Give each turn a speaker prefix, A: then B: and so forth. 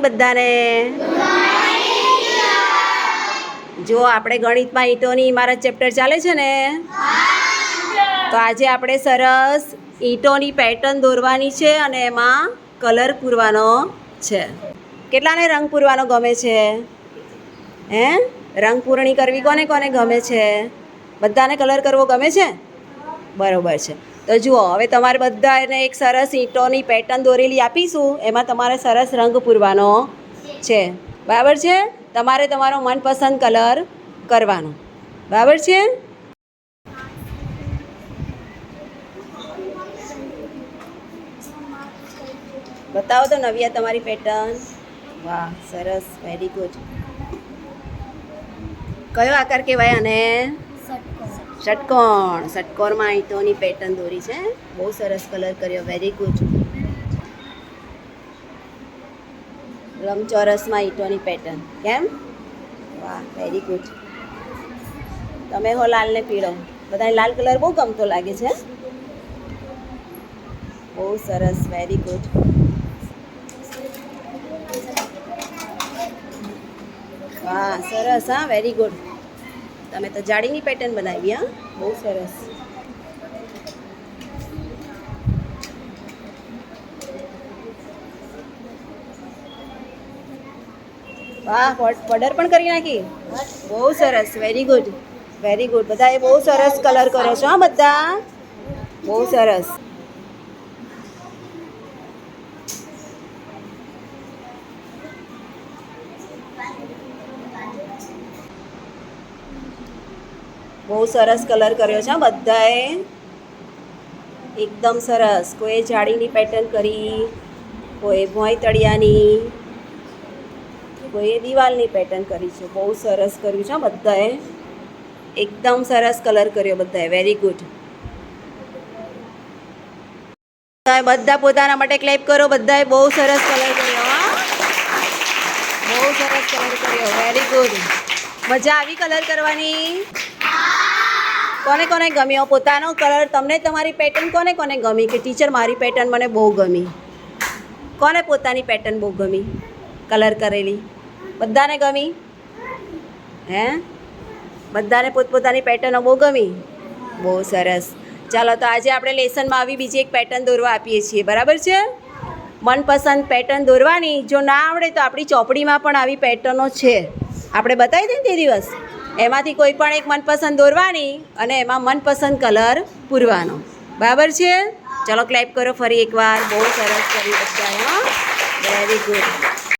A: બધાને? જો આપણે ગણિતમાં ઈંટોની ઇમારત ચેપ્ટર ચાલે છે ને? તો આજે આપણે સરસ ઈંટોની પેટર્ન દોરવાની છે અને એમાં કલર પૂરવાનો છે. કેટલાને રંગ પૂરવાનો ગમે છે? હે? રંગ પૂરણી કરવી કોને કોને ગમે છે? બધાને કલર કરવો ગમે છે? બરાબર છે. તો જુઓ, હવે તમારે બધાને એક સરસ ઈંટોની પેટર્ન દોરેલી આપીશું. એમાં તમારે સરસ રંગ પૂરવાનો છે. બરાબર છે? તમારે તમારો મનપસંદ કલર કરવાનો. બરાબર છે? બતાવો તો નવિયા તમારી પેટર્ન વાહ, સરસ. વેરી ગુડ કયો આકાર કહેવાય આને? ષટકોણ ષટકોણમાં ઈંટોની પેટર્ન દોરી છે. બહુ સરસ કલર કર્યો. વેરી ગુડ લંબચોરસમાં ઈંટોની પેટર્ન કેમ? વાહ વેરી ગુડ તમે હો લાલને પીળો. બધાને લાલ કલર બહુ ગમતો લાગે છે બહુ સરસ વેરી ગુડ વાહ, સરસ, હા વેરી ગુડ તમે તો જાળીની પેટર્ન બનાવી, હા? બહુ સરસ. વાહ પડ- પણ કરી નાખી? બહુ સરસ વેરી ગુડ વેરી ગુડ બધાએ બહુ સરસ કલર કર્યો છો, હા, બધા? બહુ સરસ. બહુ સરસ કલર કર્યો છે બધાએ. એકદમ સરસ. કોઈએ જાળીની પેટર્ન કરી, કોઈ ભોંય તળિયાની કોઈએ દિવાલની પેટર્ન કરી છે. બહુ સરસ કર્યું છે બધાએ. એકદમ સરસ કલર કર્યો બધાએ. વેરી ગુડ બધા પોતાના માટે ક્લેપ કરો, બધાએ બહુ સરસ કલર કર્યો બહુ સરસ કલર કર્યો. વેરી ગુડ મજા આવી કલર કરવાની? કોને કોને ગમ્યો? પોતાનો કલર તમને તમારી પેટર્ન કોને કોને ગમી? કે ટીચર મારી પેટર્ન મને બહુ ગમી? કોને પોતાની પેટર્ન બહુ ગમી? કલર કરેલી. બધાને ગમી? હે? બધાને પોતપોતાની પેટર્નો બહુ ગમી? બહુ સરસ. ચાલો, તો આજે આપણે લેસનમાં આવી બીજી એક પેટર્ન દોરવા આપીએ છીએ. બરાબર છે? મનપસંદ પેટર્ન દોરવાની. જો ના આવડે તો આપણી ચોપડીમાં પણ આવી પેટર્નો છે. આપણે બતાવી દઈએ ને તે દિવસ? એમાંથી કોઈ પણ એક મનપસંદ દોરવાની અને એમાં મનપસંદ કલર પૂરવાનો. બરાબર છે? ચલો ક્લેપ કરો ફરી એકવાર. બહુ સરસ કર્યું હા વેરી ગુડ